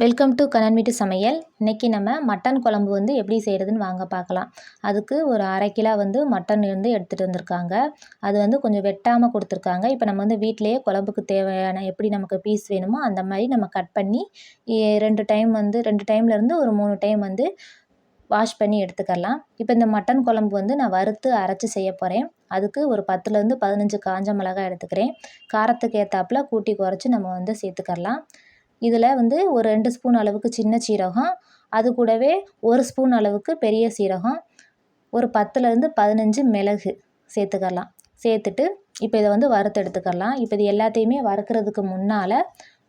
Welcome to Kannan வீட்டு சமையல் இன்றைக்கி நம்ம மட்டன் குழம்பு வந்து எப்படி செய்கிறதுன்னு வாங்க பார்க்கலாம். அதுக்கு ஒரு அரை கிலோ வந்து மட்டன் வந்து எடுத்துகிட்டு வந்திருக்காங்க. அது வந்து கொஞ்சம் வெட்டாமல் கொடுத்துருக்காங்க. இப்போ நம்ம வந்து வீட்டிலேயே குழம்புக்கு தேவையான எப்படி நமக்கு பீஸ் வேணுமோ அந்த மாதிரி நம்ம கட் பண்ணி ரெண்டு டைம் வந்து ரெண்டு டைம்லேருந்து ஒரு மூணு டைம் வந்து வாஷ் பண்ணி எடுத்துக்கலாம். இப்போ இந்த மட்டன் குழம்பு வந்து நான் வறுத்து அரைச்சி செய்ய போகிறேன் அதுக்கு ஒரு பத்துலேருந்து பதினஞ்சு காஞ்ச மிளகாய் எடுத்துக்கிறேன். காரத்துக்கு ஏற்றாப்புல கூட்டி குறைச்சி நம்ம வந்து சேர்த்துக்கலாம் இதில் வந்து ஒரு ரெண்டு ஸ்பூன் அளவுக்கு சின்ன சீரகம் அது கூடவே ஒரு ஸ்பூன் அளவுக்கு பெரிய சீரகம் ஒரு பத்துலேருந்து பதினஞ்சு மிளகு சேர்த்துக்கலாம். சேர்த்துட்டு இப்போ இதை வந்து வறுத்து எடுத்துக்கலாம். இப்போ இது எல்லாத்தையுமே வறுக்கிறதுக்கு முன்னால்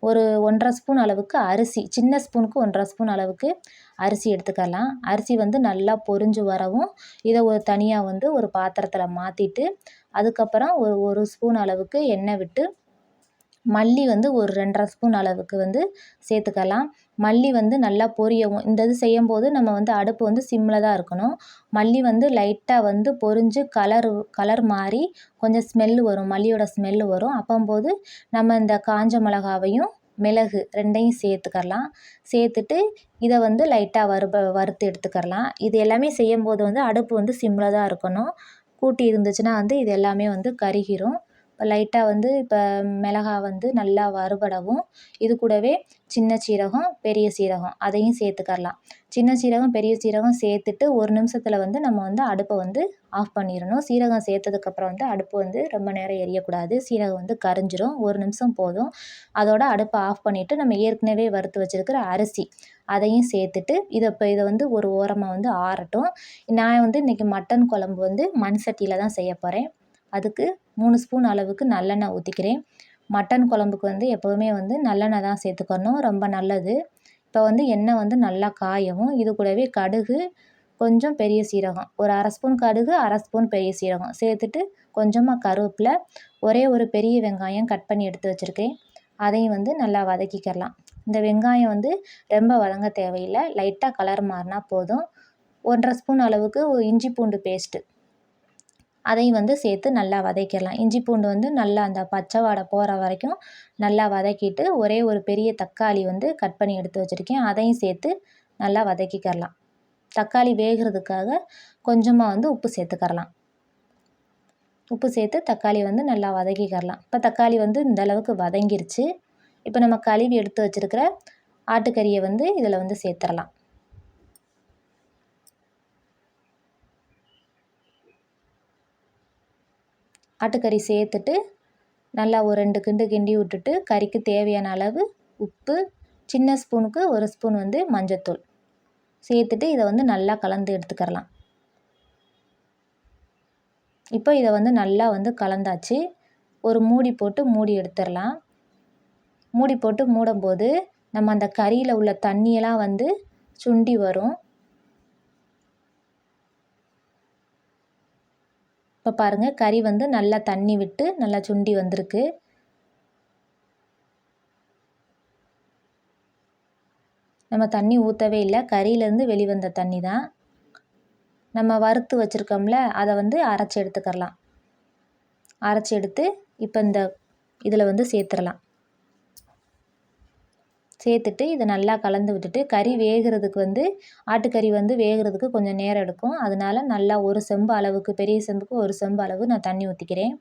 ஒரு ஒன்றரை ஸ்பூன் அளவுக்கு அரிசி சின்ன ஸ்பூனுக்கு ஒன்றரை ஸ்பூன் அளவுக்கு அரிசி எடுத்துக்கலாம். அரிசி வந்து நல்லா பொரிஞ்சு வரவும் இதை ஒரு தனியாக வந்து ஒரு பாத்திரத்தில் மாற்றிட்டு அதுக்கப்புறம் ஒரு ஒரு ஸ்பூன் அளவுக்கு எண்ணெய் விட்டு மல்லி வந்து ஒரு ரெண்டரை ஸ்பூன் அளவுக்கு வந்து சேர்த்துக்கலாம். மல்லி வந்து நல்லா பொரியவும். இந்த இது செய்யும்போது நம்ம வந்து அடுப்பு வந்து சிம்மில் தான் இருக்கணும். மல்லி வந்து லைட்டாக வந்து பொரிஞ்சு கலரு கலர் மாறி கொஞ்சம் ஸ்மெல்லு வரும். மல்லியோட ஸ்மெல்லு வரும். அப்போம்போது நம்ம இந்த காஞ்ச மிளகாவையும் மிளகு ரெண்டையும் சேர்த்துக்கரலாம் சேர்த்துட்டு இதை வந்து லைட்டாக வறுப வறுத்து எடுத்துக்கரலாம் இது எல்லாமே செய்யும்போது வந்து அடுப்பு வந்து சிம்மில் தான் இருக்கணும். கூட்டி இருந்துச்சுன்னா வந்து இது எல்லாமே வந்து கருகிரும். இப்போ லைட்டாக வந்து இப்போ மிளகா வந்து நல்லா வறுபடவும் இது கூடவே சின்ன சீரகம் பெரிய சீரகம் அதையும் சேர்த்துக்கரலாம். சின்ன சீரகம் பெரிய சீரகம் சேர்த்துட்டு ஒரு நிமிஷத்தில் வந்து நம்ம வந்து அடுப்பை வந்து ஆஃப் பண்ணிடணும் சீரகம் சேர்த்ததுக்கப்புறம் வந்து அடுப்பு வந்து ரொம்ப நேரம் எரியக்கூடாது. சீரகம் வந்து கரைஞ்சிரும். ஒரு நிமிஷம் போதும். அதோட அடுப்பை ஆஃப் பண்ணிவிட்டு நம்ம ஏற்கனவே வறுத்து வச்சுருக்கிற அரிசி அதையும் சேர்த்துட்டு இதை இப்போ இதை வந்து ஒரு ஓரமாக வந்து ஆறட்டும். நான் வந்து இன்றைக்கி மட்டன் குழம்பு வந்து மண் சட்டியில் தான் செய்ய போகிறேன் அதுக்கு மூணு ஸ்பூன் அளவுக்கு நல்லெண்ணெய் ஊற்றிக்கிறேன் மட்டன் குழம்புக்கு வந்து எப்போதுமே வந்து நல்லெண்ணெய் தான் சேர்த்துக்கணும். ரொம்ப நல்லது. இப்போ வந்து எண்ணெய் வந்து நல்லா காயவும். இது கூடவே கடுகு கொஞ்சம் பெரிய சீரகம். ஒரு அரை ஸ்பூன் கடுகு அரை ஸ்பூன் பெரிய சீரகம். சேர்த்துட்டு கொஞ்சமாக கருவேப்பிலை ஒரே ஒரு பெரிய வெங்காயம் கட் பண்ணி எடுத்து வச்சுருக்கேன் அதையும் வந்து நல்லா வதக்கிக்கலாம். இந்த வெங்காயம் வந்து ரொம்ப வதங்க தேவையில்லை. லைட்டாக கலர் மாறினா போதும். ஒன்றரை ஸ்பூன் அளவுக்கு இஞ்சி பூண்டு பேஸ்ட்டு. அதையும் வந்து சேர்த்து நல்லா வதக்கிடலாம். இஞ்சி பூண்டு வந்து நல்லா அந்த பச்சை வாடை போகிற வரைக்கும் நல்லா வதக்கிட்டு ஒரே ஒரு பெரிய தக்காளி வந்து கட் பண்ணி எடுத்து வச்சுருக்கேன். அதையும் சேர்த்து நல்லா வதக்கிக்கிறலாம் தக்காளி வேகிறதுக்காக கொஞ்சமாக வந்து உப்பு சேர்த்துக்கரலாம். உப்பு சேர்த்து தக்காளி வந்து நல்லா வதக்கிக்கிறலாம் இப்போ தக்காளி வந்து இந்த அளவுக்கு வதங்கிருச்சு. இப்போ நம்ம கழுவி எடுத்து வச்சுருக்கிற ஆட்டுக்கறியை வந்து இதில் வந்து சேர்த்துடலாம். ஆட்டுக்கறி சேர்த்துட்டு நல்லா ஒரு ரெண்டு கிண்டு கிண்டி விட்டுட்டு கறிக்கு தேவையான அளவு உப்பு சின்ன ஸ்பூனுக்கு ஒரு ஸ்பூன் வந்து மஞ்சத்தூள். சேர்த்துட்டு இதை வந்து நல்லா கலந்து எடுத்துக்கிறலாம். இப்போ இதை வந்து நல்லா வந்து கலந்தாச்சு. ஒரு மூடி போட்டு மூடி எடுத்துடலாம். மூடி போட்டு மூடும்போது நம்ம அந்த கறியில் உள்ள தண்ணியெல்லாம் வந்து சுண்டி வரும். இப்போ பாருங்கள் கறி வந்து நல்லா தண்ணி விட்டு நல்லா சுண்டி வந்திருக்கு. நம்ம தண்ணி ஊற்றவே இல்லை கறியிலேருந்து வெளிவந்த தண்ணி தான். நம்ம வறுத்து வச்சுருக்கோம்ல அதை வந்து அரைச்சி எடுத்துக்கிறலாம். அரைச்சி எடுத்து இப்போ இந்த இதில் வந்து சேர்த்துடலாம் சேர்த்துட்டு இதை நல்லா கலந்து விட்டுட்டு கறி வேகிறதுக்கு வந்து ஆட்டுக்கறி வந்து வேகிறதுக்கு கொஞ்சம் நேரம் எடுக்கும். அதனால நல்லா ஒரு செம்பு அளவுக்கு பெரிய செம்புக்கு ஒரு செம்பு அளவு நான் தண்ணி ஊற்றிக்கிறேன்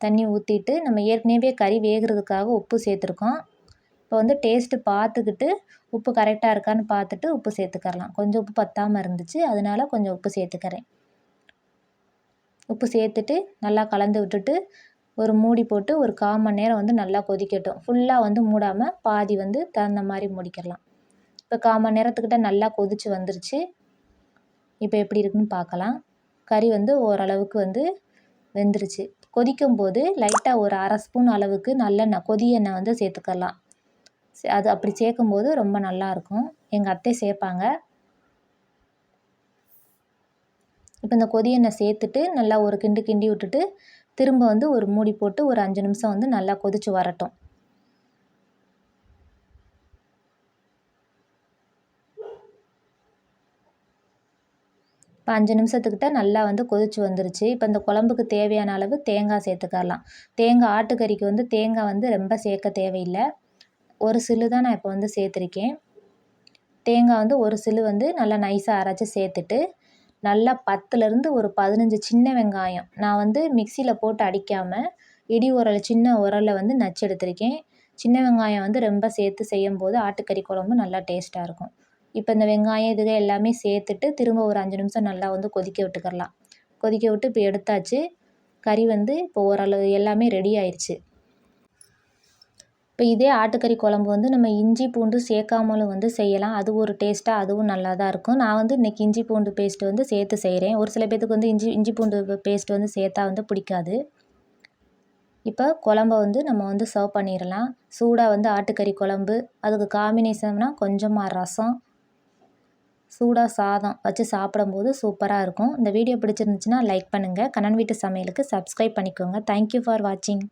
தண்ணி ஊற்றிட்டு நம்ம ஏற்கனவே கறி வேகிறதுக்காக உப்பு சேர்த்துருக்கோம். இப்போ வந்து டேஸ்ட்டு பார்த்துக்கிட்டு உப்பு கரெக்டாக இருக்கான்னு பார்த்துட்டு உப்பு சேர்த்துக்கரலாம் கொஞ்சம் உப்பு பத்தாமல் இருந்துச்சு அதனால கொஞ்சம் உப்பு சேர்த்துக்கிறேன். உப்பு சேர்த்துட்டு நல்லா கலந்து விட்டுட்டு ஒரு மூடி போட்டு ஒரு கால் மணி நேரம் வந்து நல்லா கொதிக்கட்டும். ஃபுல்லாக வந்து மூடாமல் பாதி வந்து தகுந்த மாதிரி மூடிக்கிடலாம். இப்போ கால் மணி நேரத்துக்கிட்ட நல்லா கொதித்து வந்துருச்சு. இப்போ எப்படி இருக்குன்னு பார்க்கலாம். கறி வந்து ஓரளவுக்கு வந்து வெந்துருச்சு. கொதிக்கும் போது லைட்டாக ஒரு அரை ஸ்பூன் அளவுக்கு நல்லெண்ணெய் கொதி எண்ணெய் வந்து சேர்த்துக்கலாம். அது அப்படி சேர்க்கும்போது ரொம்ப நல்லாயிருக்கும் எங்கள் அத்தை சேர்ப்பாங்க. இப்போ இந்த கொதி எண்ணெய் சேர்த்துட்டு நல்லா ஒரு கிண்டு கிண்டி விட்டுட்டு திரும்ப வந்து ஒரு மூடி போட்டு ஒரு அஞ்சு நிமிஷம் வந்து நல்லா கொதித்து வரட்டும். இப்போ அஞ்சு நிமிஷத்துக்கிட்ட நல்லா வந்து கொதிச்சு வந்துருச்சு. இப்போ இந்த குழம்புக்கு தேவையான அளவு தேங்காய் சேர்த்துக்கலாம் தேங்காய் ஆட்டுக்கறிக்கு வந்து தேங்காய் வந்து ரொம்ப சேர்க்க தேவையில்லை. ஒரு சில்லு தான் நான் இப்போ வந்து சேர்த்துருக்கேன். தேங்காய் வந்து ஒரு சில்லு வந்து நல்லா நைஸாக அரைச்சி சேர்த்துட்டு நல்லா பத்துலேருந்து ஒரு பதினஞ்சு சின்ன வெங்காயம். நான் வந்து மிக்சியில் போட்டு அடிக்காமல் இடி உரல் சின்ன உரலில் வந்து நச்சு எடுத்திருக்கேன். சின்ன வெங்காயம் வந்து ரொம்ப சேர்த்து செய்யும் போது ஆட்டுக்கறி குழம்பு நல்லா டேஸ்ட்டாக இருக்கும். இப்போ இந்த வெங்காயம் இதுக எல்லாமே சேர்த்துட்டு திரும்ப ஒரு அஞ்சு நிமிஷம் நல்லா வந்து கொதிக்க விட்டுக்கிடலாம் கொதிக்க விட்டு இப்போ எடுத்தாச்சு. கறி வந்து இப்போ ஓரளவு எல்லாமே ரெடி ஆயிடுச்சு இப்போ இதே ஆட்டுக்கறி குழம்பு வந்து நம்ம இஞ்சி பூண்டு சேர்க்காமலும் வந்து செய்யலாம். அது ஒரு டேஸ்ட்டாக அதுவும் நல்லா தான் இருக்கும். நான் வந்து இன்றைக்கி இஞ்சி பூண்டு பேஸ்ட்டு வந்து சேர்த்து செய்கிறேன் ஒரு சில பேத்துக்கு வந்து இஞ்சி இஞ்சி பூண்டு பேஸ்ட் வந்து சேர்த்தா வந்து பிடிக்காது. இப்போ குழம்ப வந்து நம்ம வந்து சர்வ் பண்ணிடலாம் சூடாக வந்து ஆட்டுக்கறி குழம்பு. அதுக்கு காம்பினேஷன்னா கொஞ்சமாக ரசம். சூடாக சாதம் வச்சு சாப்பிடும்போது சூப்பராக இருக்கும். இந்த வீடியோ பிடிச்சிருந்துச்சுன்னா லைக் பண்ணுங்கள் கண்ணன் வீட்டு சமையலுக்கு சப்ஸ்கிரைப் பண்ணிக்கோங்க. தேங்க்யூ ஃபார் வாட்சிங்